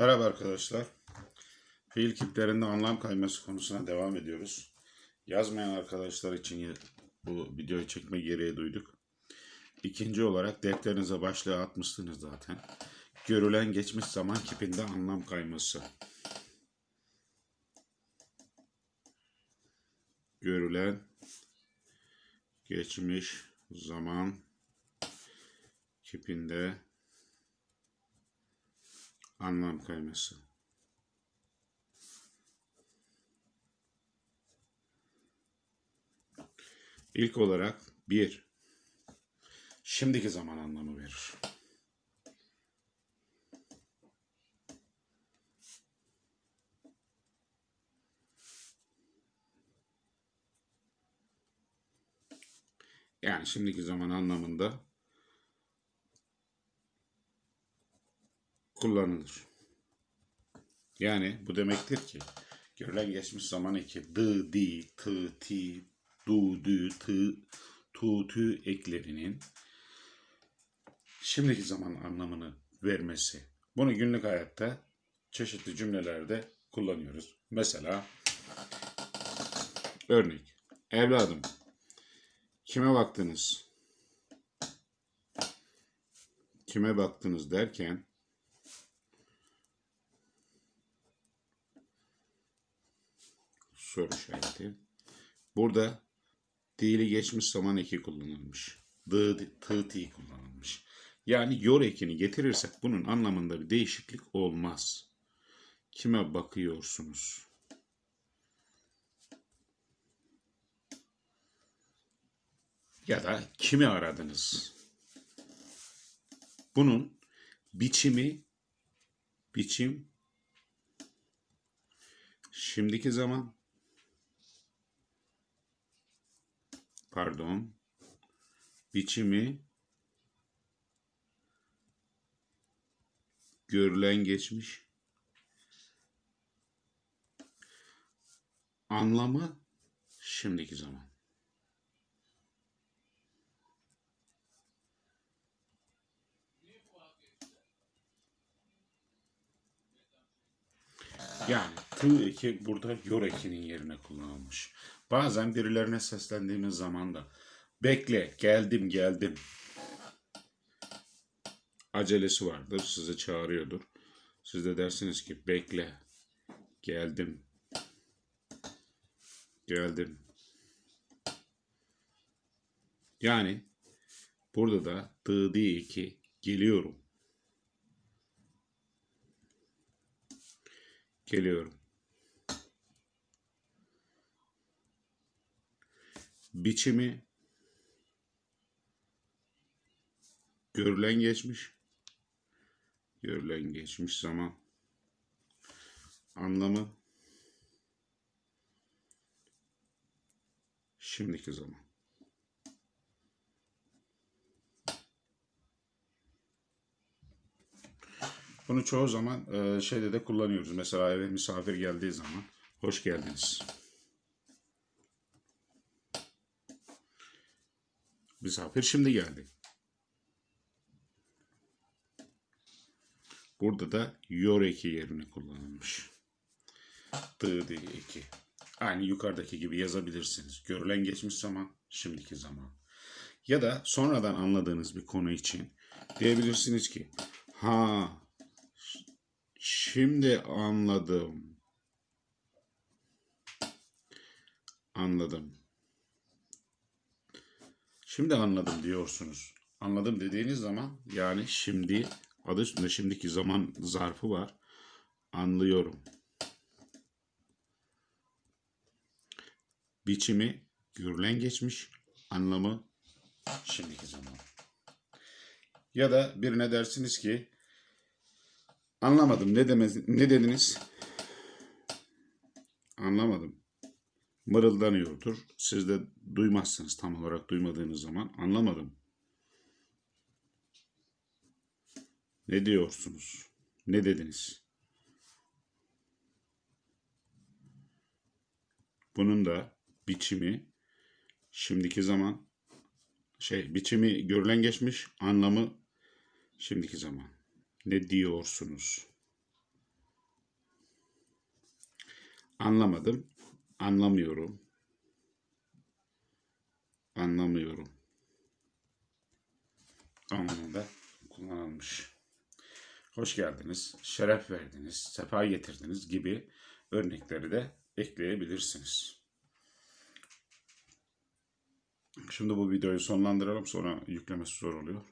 Merhaba arkadaşlar. Fiil kiplerinde anlam kayması konusuna devam ediyoruz. Yazmayan arkadaşlar için bu videoyu çekme gereği duyduk. İkinci olarak defterinize başlığı atmışsınız zaten. Görülen geçmiş zaman kipinde anlam kayması. Görülen geçmiş zaman kipinde anlam kayması. İlk olarak bir, şimdiki zaman anlamı verir. Yani şimdiki zaman anlamında kullanılır. Yani bu demektir ki görülen geçmiş zaman eki dı, di, tı, ti, du, dü, tı, tu, tü eklerinin şimdiki zaman anlamını vermesi. Bunu günlük hayatta çeşitli cümlelerde kullanıyoruz. Mesela örnek. Evladım kime baktınız? Kime baktınız derken soru işareti. Burada dili geçmiş zaman eki kullanılmış. Dı, tı, ti kullanılmış. Yani yor ekini getirirsek bunun anlamında bir değişiklik olmaz. Kime bakıyorsunuz? Ya da kimi aradınız? Bunun biçimi biçim şimdiki zaman pardon biçimi görülen geçmiş anlamı şimdiki zaman. Yani tığ eki burada yor ekinin yerine kullanılmış. Bazen birilerine seslendiğimiz zaman da bekle geldim geldim acelesi vardır sizi çağırıyordur. Siz de dersiniz ki bekle geldim geldim. Yani burada da tığ değil ki geliyorum. Geliyorum. Biçimi görülen geçmiş görülen geçmiş zaman anlamı şimdiki zaman. Bunu çoğu zaman e, şeyde de kullanıyoruz. Mesela eve misafir geldiği zaman hoş geldiniz. Misafir şimdi geldi. Burada da yor eki yerine kullanılmış. Diye eki. Aynı yukarıdaki gibi yazabilirsiniz. Görülen geçmiş zaman, şimdiki zaman. Ya da sonradan anladığınız bir konu için diyebilirsiniz ki ha şimdi anladım. Anladım. Şimdi anladım diyorsunuz. Anladım dediğiniz zaman yani şimdi adı üstünde şimdiki zaman zarfı var. Anlıyorum. Biçimi görülen geçmiş, anlamı şimdiki zaman. Ya da birine dersiniz ki anlamadım ne demez ne dediniz? Anlamadım. Mırıldanıyordur. Siz de duymazsınız tam olarak duymadığınız zaman. Anlamadım. Ne diyorsunuz? Ne dediniz? Bunun da biçimi şimdiki zaman şey biçimi görülen geçmiş anlamı şimdiki zaman. Ne diyorsunuz? Anlamadım. Anlamıyorum. Anlamıyorum. Anlamında kullanılmış. Hoş geldiniz, şeref verdiniz, sefa getirdiniz gibi örnekleri de ekleyebilirsiniz. Şimdi bu videoyu sonlandıralım sonra yüklemesi zor oluyor.